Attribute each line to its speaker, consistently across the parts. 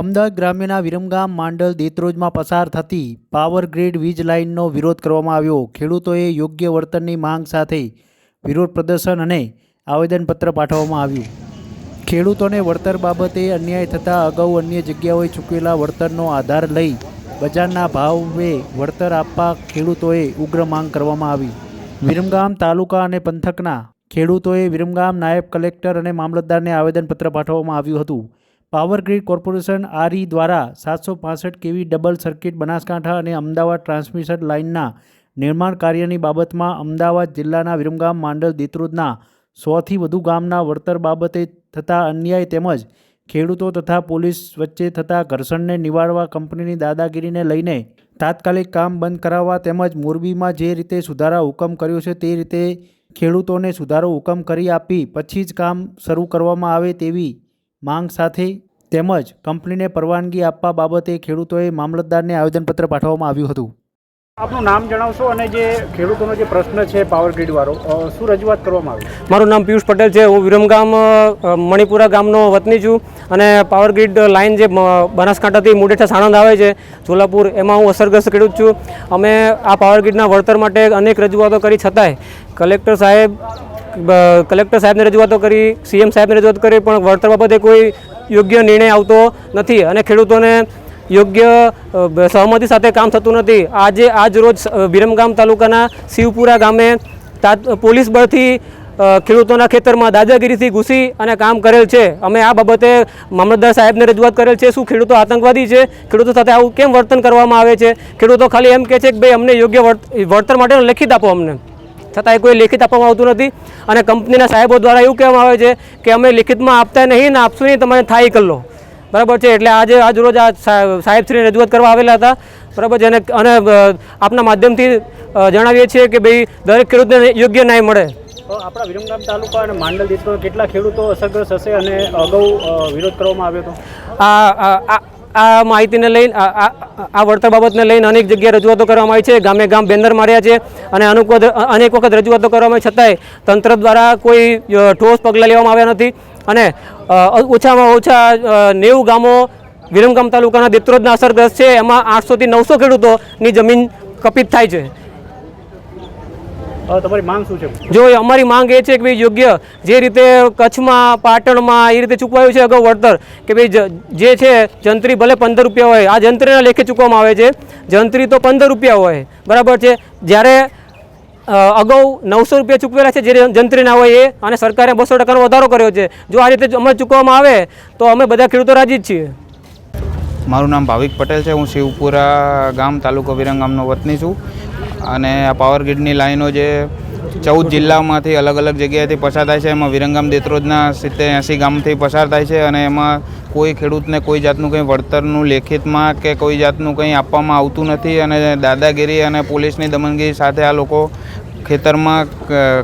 Speaker 1: અમદાવાદ ગ્રામ્યના વિરમગામ માંડલ દેત્રોજમાં પસાર થતી power grid વીજ લાઇનનો વિરોધ કરવામાં આવ્યો. ખેડૂતોએ યોગ્ય વળતરની માંગ સાથે વિરોધ પ્રદર્શન અને આવેદનપત્ર પાઠવવામાં આવ્યું. ખેડૂતોને વળતર બાબતે અન્યાય થતાં અગાઉ અન્ય જગ્યાઓએ ચૂકવેલા વળતરનો આધાર લઈ બજારના ભાવે વળતર આપવા ખેડૂતોએ ઉગ્ર માંગ કરવામાં આવી. વિરમગામ તાલુકા અને પંથકના ખેડૂતોએ વિરમગામ નાયબ કલેક્ટર અને મામલતદારને આવેદનપત્ર પાઠવવામાં આવ્યું હતું. પાવર ગ્રીડ કોર્પોરેશન આરઈ દ્વારા સાતસો પાસઠ કેવી ડબલ સર્કિટ બનાસકાંઠા અને અમદાવાદ ટ્રાન્સમિશન લાઇનના નિર્માણ કાર્યની બાબતમાં અમદાવાદ જિલ્લાના વિરમગામ માંડલ દેત્રોદના સોથી વધુ ગામના વળતર બાબતે થતા અન્યાય તેમજ ખેડૂતો તથા પોલીસ વચ્ચે થતા ઘર્ષણને નિવારવા કંપનીની દાદાગીરીને લઈને તાત્કાલિક કામ બંધ કરાવવા તેમજ મોરબીમાં જે રીતે સુધારા હુકમ કર્યો છે તે રીતે ખેડૂતોને સુધારો હુકમ કરી આપી પછી જ કામ શરૂ કરવામાં આવે તેવી માંગ સાથે તેમજ કંપનીને પરવાનગી આપવા બાબતે ખેડૂતોએ મામલતદારને આવેદનપત્ર પાઠવવામાં આવ્યું હતું.
Speaker 2: આપનું નામ જણાવશો અને જે ખેડૂતોનો જે પ્રશ્ન છે પાવર ગ્રીડ વાળો શું રજૂઆત કરવામાં આવી?
Speaker 3: મારું નામ પિયુષ પટેલ છે. હું વિરમગામ મણિપુરા ગામનો વતની છું અને પાવર ગ્રીડ લાઇન જે બનાસકાંઠાથી મુડેઠા સાણંદ આવે છે સોલાપુર એમાં હું અસરગ્રસ્ત ખેડૂત છું. અમે આ પાવર ગ્રીડના વળતર માટે અનેક રજૂઆતો કરી છતાંય કલેક્ટર સાહેબ કલેક્ટર સાહેબને રજૂઆતો કરી, સીએમ સાહેબને રજૂઆત કરી, પણ વળતર બાબતે કોઈ યોગ્ય નિર્ણય આવતો નથી અને ખેડૂતોને યોગ્ય સહમતી સાથે કામ થતું નથી. આજે, આજ રોજ વિરમગામ તાલુકાના શિવપુરા ગામે તા પોલીસ બળથી ખેડૂતોના ખેતરમાં દાદાગીરીથી ઘૂસી અને કામ કરેલ છે. અમે આ બાબતે મામલતદાર સાહેબને રજૂઆત કરેલ છે, શું ખેડૂતો આતંકવાદી છે? ખેડૂતો સાથે આવું કેમ વર્તન કરવામાં આવે છે? ખેડૂતો ખાલી એમ કહે છે કે, ભાઈ, અમને યોગ્ય વળત- વળતર માટેનું લેખિત આપો અમને. છતાંય કોઈ લેખિત આપવામાં આવતું નથી. અને કંપનીના સાહેબો દ્વારા એવું કહેવામાં આવે છે કે અમે લેખિતમાં આપતા નહીં ને આપશું નહીં તમારે થાય કલ્લો બરાબર છે? એટલે આજે આજ રોજ આ સાહેબશ્રીને રજૂઆત કરવા આવેલા હતા. બરાબર છે? અને અને આપના માધ્યમથી જણાવીએ છીએ કે ભાઈ દરેક ખેડૂતને યોગ્ય ન્યાય મળે.
Speaker 2: આપણા વિરમગામ તાલુકા અને માંડલ દીપમાં કેટલા ખેડૂતો અસરગ્રસ્ત હશે અને અગાઉ વિરોધ કરવામાં આવ્યો હતો?
Speaker 3: આ આ- માહિતીને લઈને, આ- વળતર બાબતને લઈને અનેક જગ્યાએ રજૂઆતો કરવામાં આવી છે. ગામે ગામ બેનર માર્યા છે અને અનુક અનેક વખત રજૂઆતો કરવામાં છતાંય તંત્ર દ્વારા કોઈ ઠોસ પગલાં લેવામાં આવ્યા નથી. અને ઓછામાં ઓછા નેવું ગામો વિરમગામ તાલુકાના દેત્રોદના અસરગ્રસ્ત છે. એમાં આઠસોથી નવસો ખેડૂતોની જમીન કપિત થાય છે.
Speaker 2: તમારી માંગ શું છે?
Speaker 3: જો અમારી માંગ એ છે કે ભાઈ યોગ્ય જે રીતે કચ્છમાં પાટણમાં એ રીતે ચૂકવાયું છે અગાઉ વળતર કે ભાઈ જે છે જંત્રી ભલે પંદર રૂપિયા હોય આ જંત્રીના લેખે ચૂકવવામાં આવે છે જંત્રી તો પંદર રૂપિયા હોય બરાબર છે? જ્યારે અગાઉ નવસો રૂપિયા ચૂકવેલા છે જે જંત્રીના હોય એ અને સરકારે બસો ટકાનો વધારો કર્યો છે જો આ રીતે અમે ચૂકવવામાં આવે તો અમે બધા ખેડૂતો રાજી જ છીએ.
Speaker 4: મારું નામ ભાવિક પટેલ છે હું શિવપુરા ગામ તાલુકો વિરંગામનો વતની છું. અને આ પાવર ગ્રીડની લાઈનો જે ચૌદ જિલ્લામાંથી અલગ અલગ જગ્યાએથી પસાર થાય છે. એમાં વિરંગામ દેત્રોજના સિત્તેર એંસી ગામથી પસાર થાય છે અને એમાં કોઈ ખેડૂતને કોઈ જાતનું કંઈ વળતરનું લેખિતમાં કે કોઈ જાતનું કંઈ આપવામાં આવતું નથી. અને દાદાગીરી અને પોલીસની દમનગીરી સાથે આ લોકો ખેતરમાં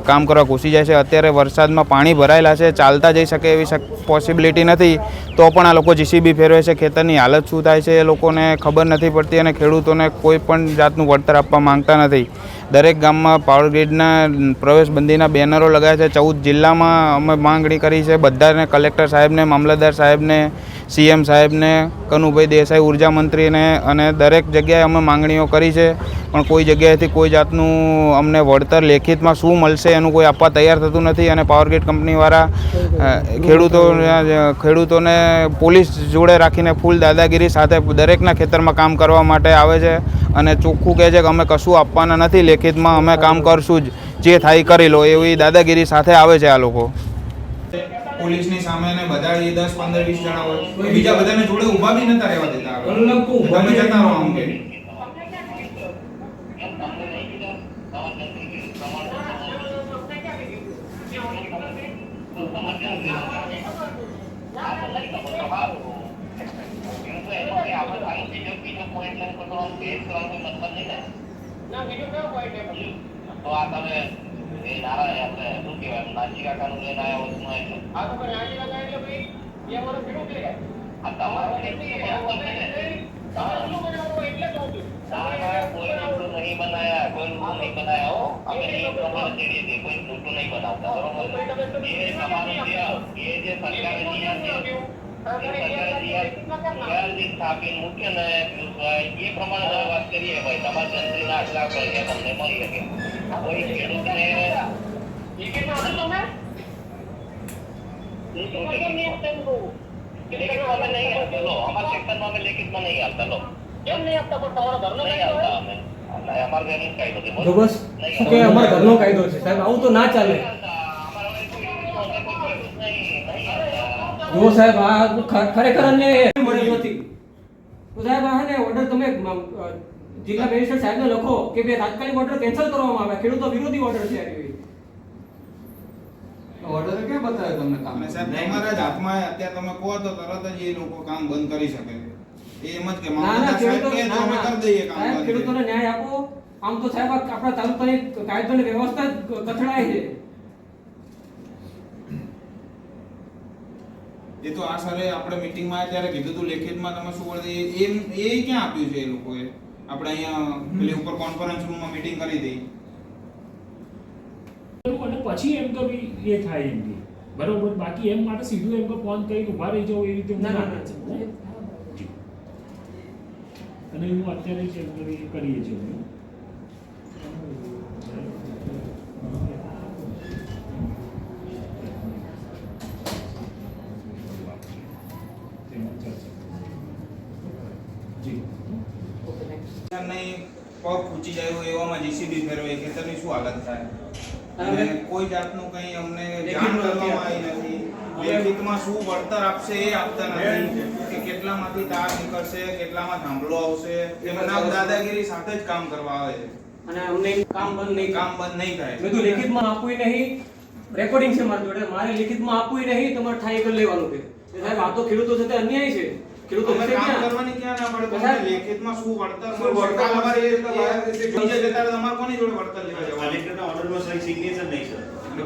Speaker 4: કામ કરવા ઘૂસી જાય છે. અત્યારે વરસાદમાં પાણી ભરાયેલા છે. ચાલતા જઈ શકે એવી પોસિબિલિટી નથી. તો પણ આ લોકો જીસીબી ફેરવે છે. ખેતરની હાલત શું થાય છે એ લોકોને ખબર નથી પડતી અને ખેડૂતોને કોઈ પણ જાતનું વળતર આપવા માંગતા નથી. દરેક ગામમાં પાવર ગ્રીડના પ્રવેશબંધીના બેનરો લગાવ્યા છે. ચૌદ જિલ્લામાં અમે માંગણી કરી છે. બધાને કલેક્ટર સાહેબને, મામલતદાર સાહેબને સીએમ સાહેબને, કનુભાઈ દેસાઈ ઊર્જા મંત્રીને અને દરેક જગ્યાએ અમે માંગણીઓ કરી છે. પણ કોઈ જગ્યાએથી કોઈ જાતનું અમને વળતર લેખિતમાં શું મળશે એનું કોઈ આપવા તૈયાર થતું નથી અને પાવરગ્રીડ કંપનીવાળા ખેડૂતો ખેડૂતોને પોલીસ જોડે રાખીને ફૂલ દાદાગીરી સાથે દરેકના ખેતરમાં કામ કરવા માટે આવે છે. અને ચોખ્ખું કહે છે કે અમે કશું આપવાના નથી લેખિતમાં, અમે કામ કરશું જ. જે થાય કરી લો, એવી દાદાગીરી સાથે આવે છે આ લોકો. પોલીસની સામે ને બધા એ દસ પંદર વીસ જણા હોય બીજા બધાને જોડે ઊભા બી નતા રહેવા દેતા તમે જતા રહો આમ કે.
Speaker 5: તો આ તમે એ નારા આપણે શું કહેવાય નાચી કાકાનું લઈને આવ્યા વસ્તુ એટલે આ તો નાચી કાકા એટલે ભાઈ બે વર્ષ કેટલું થઈ ગયા આ તમારું કેટલું છે કોઈ લૂંટું નહીં બનાયા કોઈ લૂંટું નહીં બનાયા હો અમે નિયમ પ્રમાણે ચડીએ છીએ કોઈ લૂંટું નહીં બનાવતા બરોબર એ તમારું જે એ જે સરકારે નિયમ છે યાદી સ્થાપિત મૂકે ને એ પ્રમાણે વાત કરીએ ભાઈ તમારે જંત્રીના આટલા પૈસા તમને મળી શકે કોઈ ખેડૂતને અમે નહીં આપતા લો અમારા સેક્શનમાં અમે લેખિતમાં નહીં આપતા લો કેમ નહીં આપતા પણ તમારા ઘરનો કાયદો છે.
Speaker 3: સાહેબ આવું તો ના ચાલે. જો સાહેબ આ ખરેખર અન્યાય નથી તો સાહેબ આ ને ઓર્ડર તમે જિલ્લા મેજિસ્ટ્રેટ સાહેબને લખો કે બે તાત્કાલિક ઓર્ડર કેન્સલ કરવામાં આવે. ખેડૂતો વિરોધી ઓર્ડર છે
Speaker 6: ઓર્ડર ક્યાં બતાવે તમને કામ?
Speaker 4: સાહેબ તમારા જ હાથમાં અત્યારે તમે કહો તો તરત જ એ લોકો કામ બંધ કરી શકે. એ એમ જ કે મામલતદાર સાહેબ
Speaker 3: ખેડૂતો
Speaker 4: કહે તો અમે કરી દઈએ કામ બંધ.
Speaker 3: ખેડૂતોને ન્યાય આપો. આમ તો સાહેબ આપણા તાલુકાની કાયદોની વ્યવસ્થા કથળાય છે.
Speaker 4: એ તો આ સરે આપણે મીટિંગમાં ત્યારે કીધું હતું લેખિતમાં તમે શું કરી એ એ એ ક્યાં આપ્યું છે એ લોકોએ? આપણે અહીંયા પેલી ઉપર કોન્ફરન્સ રૂમમાં મીટિંગ કરી દઈ.
Speaker 7: અને પછી એમ તો બી એ થાય એમ કે બરોબર? બાકી એમ માટે સીધું એમ કે ફોન કરીને ઊભા રહી જાઓ એ રીતે
Speaker 3: ના, ના.
Speaker 7: અને હું અત્યારે જ એમ કરીએ છીએ અમે. તેમાં ચર્ચા જી
Speaker 4: નહીં પગ ખૂચી જાય એવામાં જીસીબી ફેરવે ખેતરની શું હાલત થાય?
Speaker 3: અને
Speaker 4: કોઈ જાતનું કંઈ અમને જાણ કરવામાં આવી નથી. લેખિતમાં શું વળતર આપશે એ આપતા નથી. કે કેટલામાંથી તાર નીકળશે કેટલામાં થાંભલો આવશે એમના દાદાગીરી સાથે જ કામ કરવા આવે છે.
Speaker 3: અને અમને કામ બંધ નહીં
Speaker 4: કામ બંધ નહીં થાય.
Speaker 3: બધું લેખિતમાં આપવું નહીં. રેકોર્ડિંગ છે મારી જોડે. મારે લેખિતમાં આપવું નહીં તમારે થાય લેવાનું કે એ સાહેબ આ તો ખેડૂતો સાથે અન્યાય છે. ખેડૂતો
Speaker 4: અમે કામ કરવાની ક્યાં ના પડે? તમને લેખિતમાં શું વળતર
Speaker 6: શું વળતર
Speaker 4: તમારે એ- બીજે જતા રહો, તમારે કોની જોડે વળતર લેવા જવાનું?
Speaker 8: કલેક્ટરના ઓર્ડરમાં સહી સિગ્નેચર નહીં સર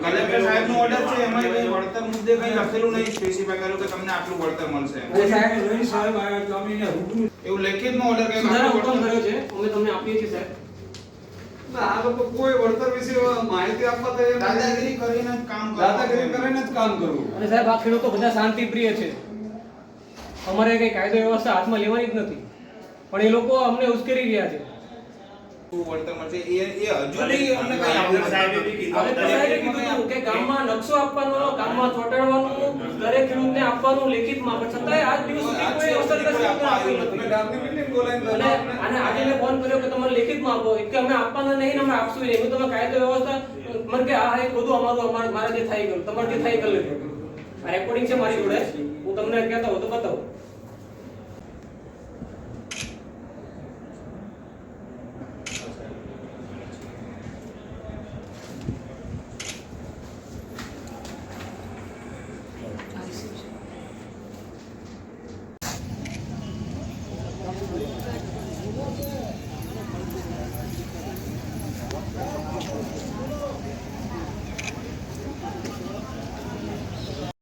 Speaker 4: કલેક્ટર સાહેબનો ઓર્ડર છે એમાં કઈ વળતર મુદ્દે કઈ લખેલું નહીં સ્પેસિફાઈ કર્યું કે તમને આટલું વળતર મળશે
Speaker 3: અને સાહેબ
Speaker 6: સાહેબ આયા તો અમે અહીંયા રૂબરૂ
Speaker 4: એવું લેખિતમાં ઓર્ડર કે આટલું વળતર
Speaker 3: કર્યો છે? અમે તમને આપીએ છીએ સાહેબ.
Speaker 6: આ લોકો કોઈ વળતર વિશે માહિતી આપવા તૈયાર.
Speaker 4: દાદાગીરી કરીને જ કામ કરવાનું.
Speaker 6: દાદાગીરી કરીને જ કામ કરવું.
Speaker 3: અને સાહેબ આ ખેડૂતો બધા શાંતિ પ્રિય છે. અમારે કઈ કાયદો વ્યવસ્થા હાથમાં લેવાની જ નથી. પણ એ લોકો અમને ઉશ્કેરી રહ્યા છે.
Speaker 4: વળતર મળશે એ એ હજુ બી અમને કઈ આપ્યું
Speaker 8: સાહેબે બી કીધું.
Speaker 3: કલેક્ટર સાહેબે કીધું હતું કે ગામમાં નકશો આપવાનો ગામમાં ચોંટાડવાનું દરેક ખેડૂતને આપવાનું લેખિતમાં. પણ છતાંય આજ દિવસ સુધી કોઈ અસરગ્રસ્ત ખેડૂતને નથી.
Speaker 6: ગામની meeting બોલાવીને
Speaker 3: અને અને આજે મેં ફોન કર્યો કે તમારે લેખિતમાં આપો. કે અમે આપવાના નહીં ને અમે આપશું નહીં. હું તમે કાયદો વ્યવસ્થા મને કે આ એક બધું અમારું અમારે મારે જે થાય ગયું તમારે જે થાય કરી લેજો. આ રેકોર્ડિંગ છે મારી જોડે. હું તમને કહેતો હોઉં તો બતાવું.